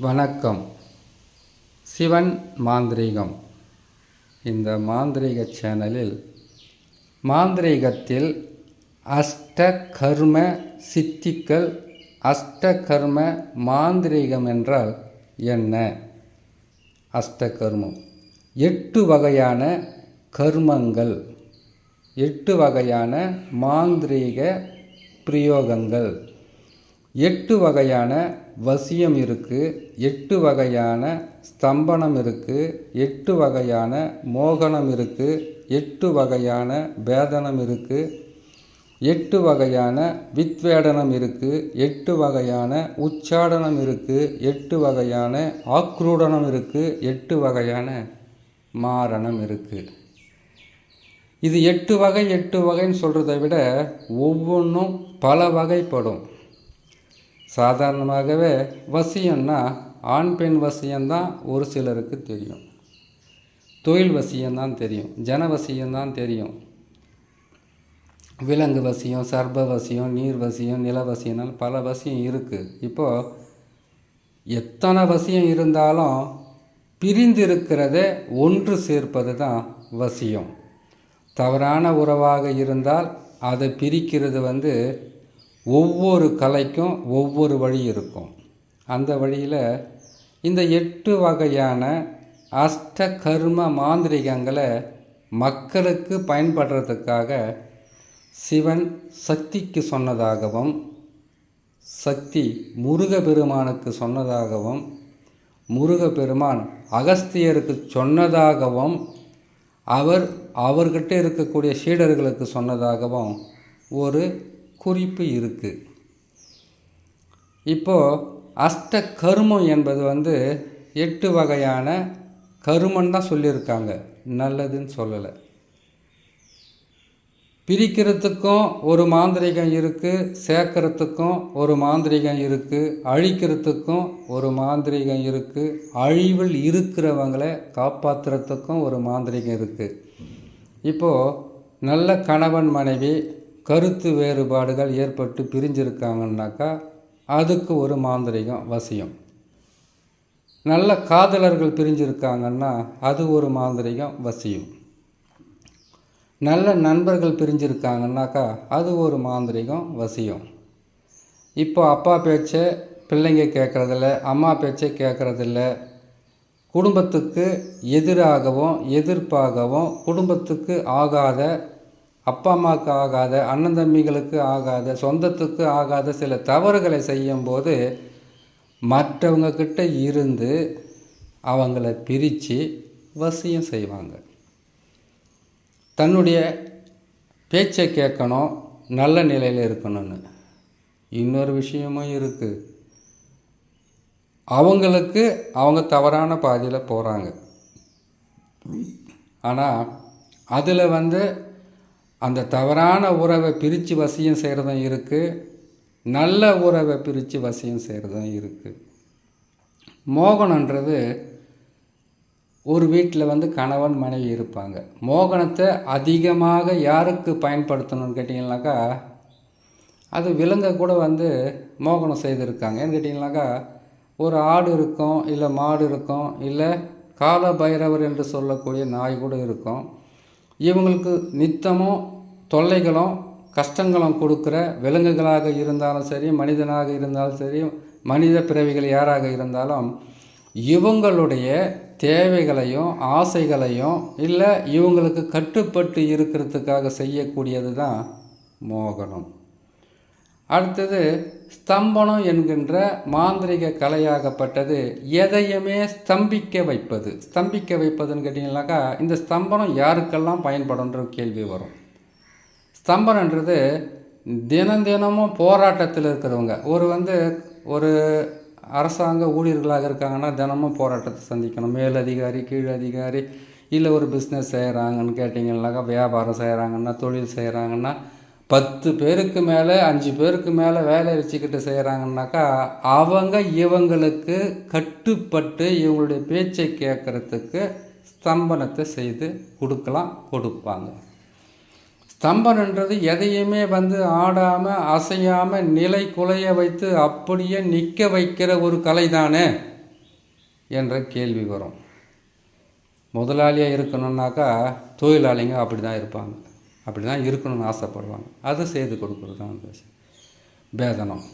வணக்கம். சிவன் மாந்திரீகம். இந்த மாந்திரீக சேனலில் மாந்திரீகத்தில் அஷ்ட கர்ம சித்திகள் அஷ்ட கர்ம மாந்திரீகம் என்றால் என்ன? அஷ்ட கர்மம். எட்டு வகையான கர்மங்கள் எட்டு வகையான மாந்திரீக பிரயோகங்கள். எட்டு வகையான வசியம் இருக்குது எட்டு வகையான ஸ்தம்பனம் இருக்குது எட்டு வகையான மோகனம் இருக்குது எட்டு வகையான பேதனம் இருக்குது எட்டு வகையான வித்வேடனம் இருக்குது எட்டு வகையான உச்சாடனம் இருக்குது எட்டு வகையான ஆக்ரூடனம் இருக்குது எட்டு வகையான மாரணம் இருக்குது இது எட்டு வகை எட்டு வகைன்னு சொல்கிறத விட ஒவ்வொன்றும் பல வகைப்படும். சாதாரணமாகவே வசியம்னா ஆண் பெண் வசியம்தான் ஒரு சிலருக்கு தெரியும். தொழில் வசியம்தான் தெரியும் ஜன வசியம்தான் தெரியும். விலங்கு வசியம் சர்ப வசியம் நீர் வசியம் நில வசியம்னால பல வசியம் இருக்குது இப்போது எத்தனை வசியம் இருந்தாலும் பிரிந்திருக்கிறத ஒன்று சேர்ப்பது தான் வசியம். தவறான உறவாக இருந்தால் அதை பிரிக்கிறது வந்து ஒவ்வொரு கலைக்கும் ஒவ்வொரு வழி இருக்கும். அந்த வழியில் இந்த எட்டு வகையான அஷ்ட கர்ம மாந்திரிகங்களை மக்களுக்கு பயன்படுறதுக்காக சிவன் சக்திக்கு சொன்னதாகவும் சக்தி முருகப்பெருமானுக்கு சொன்னதாகவும் முருகப்பெருமான் அகஸ்தியருக்கு சொன்னதாகவும் அவர் அவர்கிட்ட இருக்கக்கூடிய சீடர்களுக்கு சொன்னதாகவும் ஒரு குறிப்பு இருக்குது இப்போது அஷ்ட கருமம் என்பது வந்து எட்டு வகையான கருமன் தான் சொல்லியிருக்காங்க. நல்லதுன்னு சொல்லலை. பிரிக்கிறதுக்கும் ஒரு மாந்திரிகம் இருக்குது சேர்க்கறதுக்கும் ஒரு மாந்திரிகம் இருக்குது அழிக்கிறதுக்கும் ஒரு மாந்திரிகம் இருக்குது அழிவில் இருக்கிறவங்களை காப்பாற்றுறதுக்கும் ஒரு மாந்திரிகம் இருக்குது இப்போது நல்ல கணவன் மனைவி கருத்து வேறுபாடுகள் ஏற்பட்டு பிரிஞ்சிருக்காங்கன்னாக்கா அதுக்கு ஒரு மாந்திரிகம் வசியம். நல்ல காதலர்கள் பிரிஞ்சிருக்காங்கன்னா அது ஒரு மாந்திரிகம் வசியம். நல்ல நண்பர்கள் பிரிஞ்சிருக்காங்கன்னாக்கா அது ஒரு மாந்திரிகம் வசியம். இப்போ அப்பா பேச்சை பிள்ளைங்க கேட்குறதில்ல அம்மா பேச்சை கேட்குறதில்ல. குடும்பத்துக்கு எதிராகவும் எதிர்ப்பாகவும் குடும்பத்துக்கு ஆகாத அப்பா அம்மாவுக்கு ஆகாத அண்ணன் தம்பிகளுக்கு ஆகாத சொந்தத்துக்கு ஆகாத சில தவறுகளை செய்யும்போது மற்றவங்க கிட்ட இருந்து அவங்கள பிரித்து வசியம் செய்வாங்க. தன்னுடைய பேச்சை கேட்கணும் நல்ல நிலையில் இருக்கணும்னு. இன்னொரு விஷயமும் இருக்குது அவங்களுக்கு அவங்க தவறான பாதையில் போகிறாங்க ஆனால் அதில் வந்து அந்த தவறான உறவை பிரித்து வசியம் செய்கிறதும் இருக்குது நல்ல உறவை பிரித்து வசியம் செய்கிறதும் இருக்குது மோகனன்றது ஒரு வீட்டில் வந்து கணவன் மனைவி இருப்பாங்க. மோகனத்தை அதிகமாக யாருக்கு பயன்படுத்தணும்னு கேட்டிங்கனாக்கா அது விலங்கை கூட வந்து மோகனம் செய்திருக்காங்க. ஏன்னு கேட்டிங்கனாக்கா ஒரு ஆடு இருக்கும் இல்லை மாடு இருக்கும் இல்லை கால பைரவர் என்று சொல்லக்கூடிய நாய் கூட இருக்கும். இவங்களுக்கு நித்தமும் தொல்லைகளும் கஷ்டங்களும் கொடுக்குற விலங்குகளாக இருந்தாலும் சரி மனிதனாக இருந்தாலும் சரி மனித பிறவிகள் யாராக இருந்தாலும் இவங்களுடைய தேவைகளையும் ஆசைகளையும் இல்லை இவங்களுக்கு கட்டுப்பட்டு இருக்கிறதுக்காக செய்யக்கூடியது தான் மோகனம். அடுத்தது ஸ்தம்பனம் என்கின்ற மாந்திரிக கலையாகப்பட்டது எதையுமே ஸ்தம்பிக்க வைப்பது. ஸ்தம்பிக்க வைப்பதுன்னு கேட்டிங்கனாக்கா இந்த ஸ்தம்பனம் யாருக்கெல்லாம் பயன்படும்ன்ற கேள்வி வரும். ஸ்தம்பனன்றது தினம் தினமும் போராட்டத்தில் இருக்கிறவங்க. ஒரு வந்து ஒரு அரசாங்க ஊழியர்களாக இருக்காங்கன்னா தினமும் போராட்டத்தை சந்திக்கணும். மேல் அதிகாரி கீழ் அதிகாரி இல்லை ஒரு பிஸ்னஸ் செய்கிறாங்கன்னு கேட்டிங்கனாக்கா வியாபாரம் செய்கிறாங்கன்னா தொழில் செய்கிறாங்கன்னா பத்து பேருக்கு மேலே அஞ்சு பேருக்கு மேலே வேலை வச்சுக்கிட்டு செய்கிறாங்கன்னாக்கா அவங்க இவங்களுக்கு கட்டுப்பட்டு இவங்களுடைய பேச்சை கேட்குறதுக்கு ஸ்தம்பனத்தை செய்து கொடுக்கலாம் கொடுப்பாங்க. ஸ்தம்பனன்றது எதையுமே வந்து ஆடாமல் அசையாமல் நிலை குலைய வைத்து அப்படியே நிற்க வைக்கிற ஒரு கலை தானே என்ற கேள்வி வரும். முதலாளியாக இருக்கணுன்னாக்கா தொழிலாளிங்க அப்படி தான் இருப்பாங்க. அப்படி தான் இருக்கணும்னு ஆசைப்படுவாங்க. அதை செய்து கொடுக்குறது தான் அந்த பேதனம்.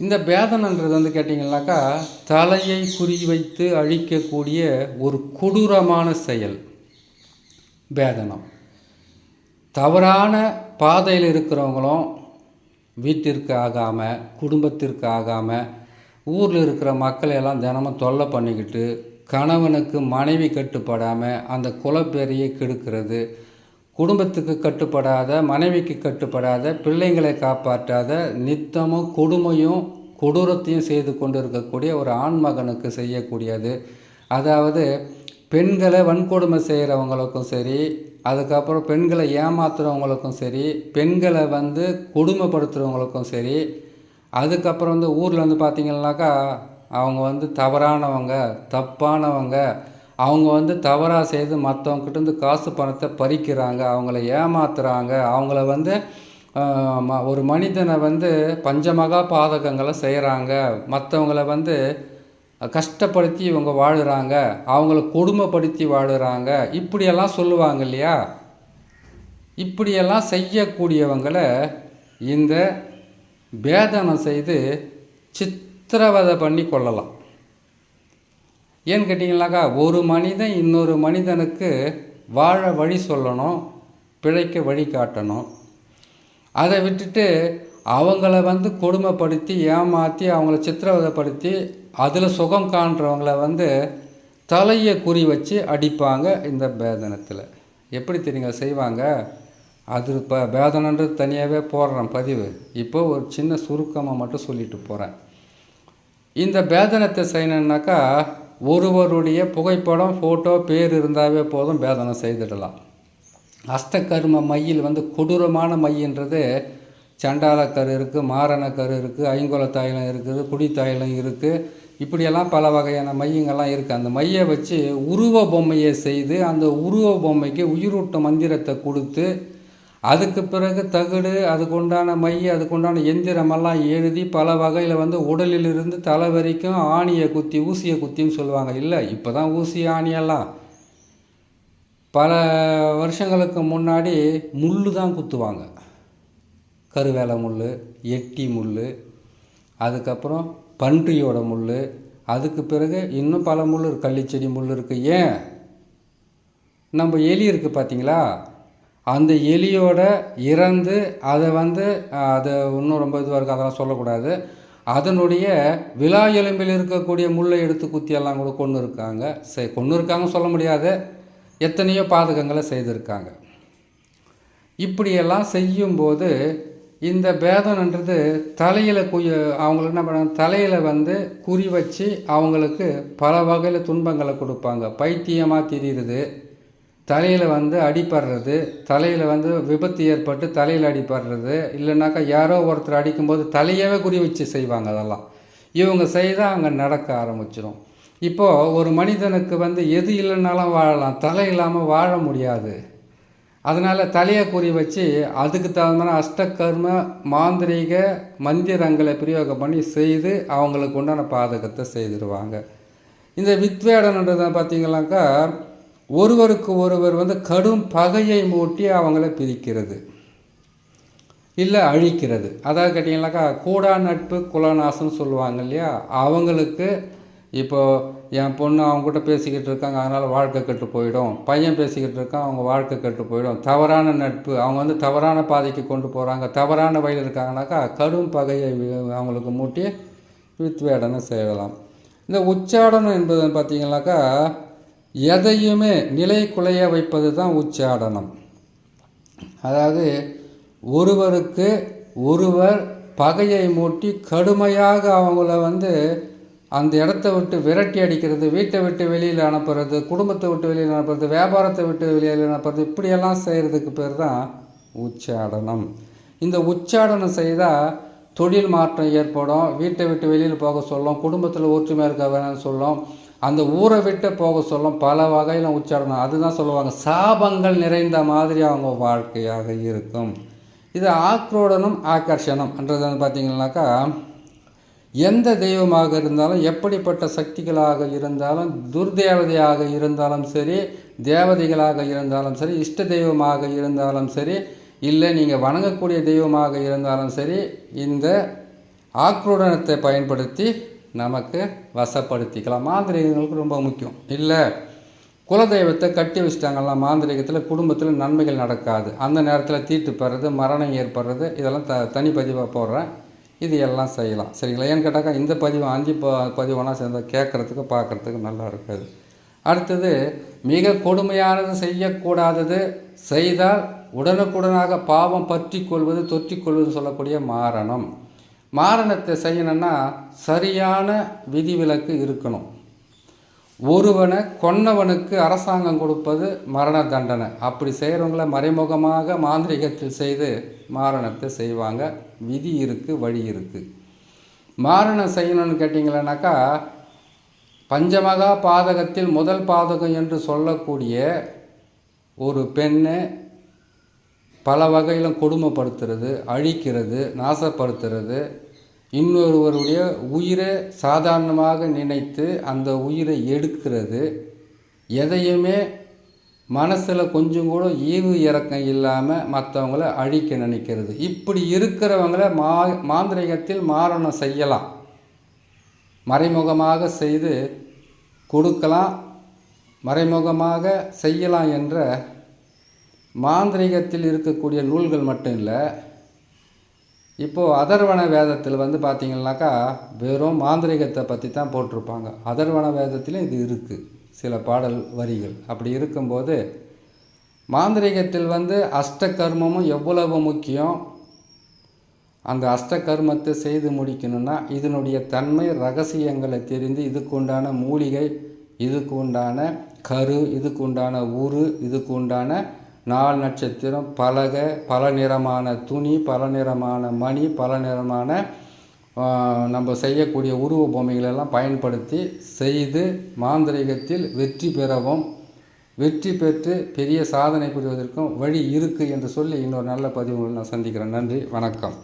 இந்த பேதனன்றது வந்து கேட்டிங்கனாக்கா தலையை குறி வைத்து அழிக்கக்கூடிய ஒரு கொடூரமான செயல். பேதனம். தவறான பாதையில் இருக்கிறவங்களும் வீட்டிற்கு ஆகாமல் குடும்பத்திற்கு ஆகாமல் ஊரில் இருக்கிற மக்களை எல்லாம் தினமும் தொல்லை பண்ணிக்கிட்டு கணவனுக்கு மனைவி கட்டுப்படாமல் அந்த குலப்பேரையை கெடுக்கிறது குடும்பத்துக்கு கட்டுப்படாத மனைவிக்கு கட்டுப்படாத பிள்ளைங்களை காப்பாற்றாத நித்தமும் கொடுமையும் கொடூரத்தையும் செய்து கொண்டு இருக்கக்கூடிய ஒரு ஆண்மகனுக்கு செய்யக்கூடியது. அதாவது பெண்களை வன்கொடுமை செய்கிறவங்களுக்கும் சரி அதுக்கப்புறம் பெண்களை ஏமாத்துறவங்களுக்கும் சரி பெண்களை வந்து கொடுமைப்படுத்துகிறவங்களுக்கும் சரி அதுக்கப்புறம் வந்து ஊரில் வந்து பார்த்திங்கனாக்கா அவங்க வந்து தவறானவங்க தப்பானவங்க அவங்க வந்து தவறாக செய்து மற்றவங்ககிட்டருந்து காசு பணத்தை பறிக்கிறாங்க அவங்கள ஏமாத்துறாங்க அவங்கள வந்து ம- ஒரு மனிதனை வந்து பஞ்சமகா பாதகங்களை செய்கிறாங்க மற்றவங்கள வந்து கஷ்டப்படுத்தி இவங்க வாழுகிறாங்க அவங்கள கொடுமைப்படுத்தி வாழுறாங்க. இப்படியெல்லாம் சொல்லுவாங்க இல்லையா? இப்படியெல்லாம் செய்யக்கூடியவங்களை இந்த பேதனம் செய்து சித்திரவதை பண்ணி கொள்ளலாம். ஏன்னு கேட்டிங்கனாக்கா ஒரு மனிதன் இன்னொரு மனிதனுக்கு வாழ வழி சொல்லணும் பிழைக்க வழி காட்டணும். அதை விட்டுட்டு அவங்கள வந்து கொடுமைப்படுத்தி ஏமாற்றி அவங்கள சித்திரவதைப்படுத்தி அதில் சுகம் காண்றவங்கள வந்து தலையை குறி வச்சு அடிப்பாங்க இந்த பேதனத்தில் எப்படி தெரியுங்க செய்வாங்க? அது இப்போ பேதனன்றது தனியாகவே போடுறேன் பதிவு. இப்போ ஒரு சின்ன சுருக்கமாக மட்டும் சொல்லிட்டு போகிறேன் இந்த பேதனத்தை செய்யணுன்னாக்கா ஒருவருடைய புகைப்படம் ஃபோட்டோ பேர் இருந்தாவே போதும் பேதனம் செய்துடலாம். அஸ்தகர்ம மையில் வந்து கொடூரமான மையன்றது சண்டாலக்கரு இருக்குது மாரணக்கரு இருக்குது ஐங்கோல தாயிலம் இருக்குது குடி தாயிலம் இருக்குது இப்படியெல்லாம் பல வகையான மையங்கள்லாம் இருக்குது அந்த மையை வச்சு உருவ பொம்மையை செய்து அந்த உருவ பொம்மைக்கு உயிரூட்ட மந்திரத்தை கொடுத்து அதுக்கு பிறகு தகுடு அதுக்குண்டான மை அதுக்குண்டான எந்திரமெல்லாம் எழுதி பல வகையில் வந்து உடலிலிருந்து தலை வரைக்கும் ஆணியை குத்தி ஊசியை குத்தின்னு சொல்லுவாங்க. இல்லை இப்போ தான் ஊசி ஆணியெல்லாம் பல வருஷங்களுக்கு முன்னாடி முள்ளு தான் குத்துவாங்க. கருவேல முள் எட்டி முள் அதுக்கப்புறம் பன்றியோட முள் அதுக்கு பிறகு இன்னும் பல முள் இருக்கு. கள்ளிச்செடி முள் இருக்குது ஏன்? நம்ம எலி இருக்குது பார்த்தீங்களா அந்த எலியோட இறந்து அதை வந்து அது இன்னும் ரொம்ப இதுவாக இருக்குது அதெல்லாம் சொல்லக்கூடாது. அதனுடைய விழா எலும்பில் இருக்கக்கூடிய முள்ளை எடுத்து குத்தியெல்லாம் கூட கொண்டு இருக்காங்க சரி கொண்டு இருக்காங்க சொல்ல முடியாது. எத்தனையோ பாதகங்களை செய்திருக்காங்க. இப்படியெல்லாம் செய்யும்போது இந்த பேதம்ன்றது தலையில் குய அவங்களுக்கு என்ன பண்ணாங்க தலையில் வந்து குறி வச்சு அவங்களுக்கு பல வகையில் துன்பங்களை கொடுப்பாங்க. பைத்தியமாக தெரியுது. தலையில் வந்து அடிபடுறது தலையில் வந்து விபத்து ஏற்பட்டு தலையில் அடிபடுறது இல்லைனாக்கா யாரோ ஒருத்தர் அடிக்கும்போது தலையவே குறி வச்சு செய்வாங்க அதெல்லாம். இவங்க செய்தால் அங்கே நடக்க ஆரம்பிச்சிடும் இப்போது ஒரு மனிதனுக்கு வந்து எது இல்லைன்னாலும் வாழலாம் தலை இல்லாமல் வாழ முடியாது. அதனால் தலையை குறி வச்சு அதுக்கு தகுந்த மாதிரி அஷ்டகர்ம மாந்திரீக மந்திரங்களை பிரயோகம் பண்ணி செய்து அவங்களுக்கு உண்டான பாதகத்தை செய்திருவாங்க. இந்த வித்வேடன்ன்றது பார்த்தீங்கன்னாக்கா ஒருவருக்கு ஒருவர் வந்து கடும் பகையை மூட்டி அவங்கள பிரிக்கிறது. இல்லை அழிக்கிறது. அதாவது கேட்டிங்கனாக்கா கூடா நட்பு குலநாசம்னு சொல்லுவாங்க இல்லையா? அவங்களுக்கு இப்போ என் பொண்ணு அவங்ககிட்ட பேசிக்கிட்டு இருக்காங்க அதனால் வாழ்க்கை கெட்டு போயிடும். பையன் பேசிக்கிட்டு இருக்கான் அவங்க வாழ்க்கை கெட்டு போயிடும். தவறான நட்பு அவங்க வந்து தவறான பாதைக்கு கொண்டு போகிறாங்க தவறான வழியில் இருக்காங்கனாக்கா கடும் பகையை அவங்களுக்கு மூட்டி வித்வேடனை செய்யலாம். இந்த உச்சாடனம் என்பது பார்த்தீங்கன்னாக்கா எதையுமே நிலை குலைய வைப்பது தான் உச்சாடனம் அதாவது ஒருவருக்கு ஒருவர் பகையை மூட்டி கடுமையாக அவங்கள வந்து அந்த இடத்த விட்டு விரட்டி அடிக்கிறது வீட்டை விட்டு வெளியில் அனுப்புறது குடும்பத்தை விட்டு வெளியில் அனுப்புறது வியாபாரத்தை விட்டு வெளியில் அனுப்புறது இப்படியெல்லாம் செய்கிறதுக்கு பேர் தான் உச்சாடனம் இந்த உச்சாடனம் செய்தால் தொழில் மாற்றம் ஏற்படும் வீட்டை விட்டு வெளியில் போக சொல்லும் குடும்பத்தில் ஒற்றுமை இருக்க வேணும்னு சொல்லும் அந்த ஊரை விட்டு போக சொல்லும் பல வகையில் உச்சாடனம் அதுதான் சொல்லுவாங்க சாபங்கள் நிறைந்த மாதிரி அவங்க வாழ்க்கையாக இருக்கும். இது ஆக்ரோடனும் ஆக்கர்ஷணம் என்றது வந்து பார்த்தீங்கன்னாக்கா எந்த தெய்வமாக இருந்தாலும் எப்படிப்பட்ட சக்திகளாக இருந்தாலும் துர்தேவதையாக இருந்தாலும் சரி தேவதைகளாக இருந்தாலும் சரி இஷ்ட தெய்வமாக இருந்தாலும் சரி இல்லை நீங்கள் வணங்கக்கூடிய தெய்வமாக இருந்தாலும் சரி இந்த ஆக்ரோடனத்தை பயன்படுத்தி நமக்கு வசப்படுத்திக்கலாம். மாந்திரிகங்களுக்கு ரொம்ப முக்கியம். இல்லை குலதெய்வத்தை கட்டி வச்சிட்டாங்கல்ல மாந்திரிகத்தில் குடும்பத்தில் நன்மைகள் நடக்காது. அந்த நேரத்தில் தீட்டு பெறது மரணம் ஏற்படுறது இதெல்லாம் த தனிப்பதிவாக போடுறேன். இது எல்லாம் செய்யலாம். சரிங்களா? ஏன்னு கேட்டாக்கா இந்த பதிவு அஞ்சு ப பதிவெல்லாம் சேர்ந்து கேட்குறதுக்கு பார்க்குறதுக்கு நல்லா இருக்காது. அடுத்தது மிக கொடுமையானது செய்யக்கூடாதது செய்தால் உடனுக்குடனாக பாவம் பற்றி கொள்வது தொற்றிக்கொள்வது சொல்லக்கூடிய மாரணம். மாரணத்தை செய்யணும்னா சரியான விதிவிலக்கு இருக்கணும். ஒருவனை கொன்னவனுக்கு அரசாங்கம் கொடுப்பது மரண தண்டனை. அப்படி செய்கிறவங்கள மறைமுகமாக மாந்திரிகத்தில் செய்து மாரணத்தை செய்வாங்க. விதி இருக்குது வழி இருக்குது மாரணம் செய்யணும்னு கேட்டிங்களேனாக்கா பஞ்சமகா பாதகத்தில் முதல் பாதகம் என்று சொல்லக்கூடிய ஒரு பெண்ணை பல வகையிலும் கொடுமைப்படுத்துறது அழிக்கிறது நாசப்படுத்துறது. இன்னொருவருடைய உயிரை சாதாரணமாக நினைத்து அந்த உயிரை எடுக்கிறது. எதையுமே மனசில் கொஞ்சம் கூட ஈவு இறக்கம் இல்லாமல் மற்றவங்கள அழிக்க நினைக்கிறது. இப்படி இருக்கிறவங்கள மா மாந்திரிகத்தில் மாரணம் செய்யலாம். மறைமுகமாக செய்து கொடுக்கலாம் மறைமுகமாக செய்யலாம் என்ற மாந்திரிகத்தில் இருக்கக்கூடிய நூல்கள் மட்டும் இல்லை இப்போது அதர்வன வேதத்தில் வந்து பார்த்திங்கனாக்கா வெறும் மாந்திரிகத்தை பற்றி தான் போட்டிருப்பாங்க. அதர்வன வேதத்திலும் இது இருக்குது சில பாடல் வரிகள். அப்படி இருக்கும்போது மாந்திரிகத்தில் வந்து அஷ்ட கர்மமும் எவ்வளவு முக்கியம்? அந்த அஷ்ட கர்மத்தை செய்து முடிக்கணும்னா இதனுடைய தன்மை ரகசியங்களை தெரிந்து இதுக்கு உண்டான மூலிகை இதுக்கு உண்டான கரு இதுக்கு உண்டான உரு இதுக்கு உண்டான நாள் நட்சத்திரம் பலகை பல நிறமான துணி பல நிறமான மணி பல நிறமான நம்ம செய்யக்கூடிய உருவ பொம்மைகளெல்லாம் பயன்படுத்தி செய்து மாந்திரிகத்தில் வெற்றி பெறவும் வெற்றி பெற்று பெரிய சாதனை புரிவதற்கும் வழி இருக்குது என்று சொல்லி இன்னொரு நல்ல பதிவுகள் நான் சந்திக்கிறேன். நன்றி வணக்கம்.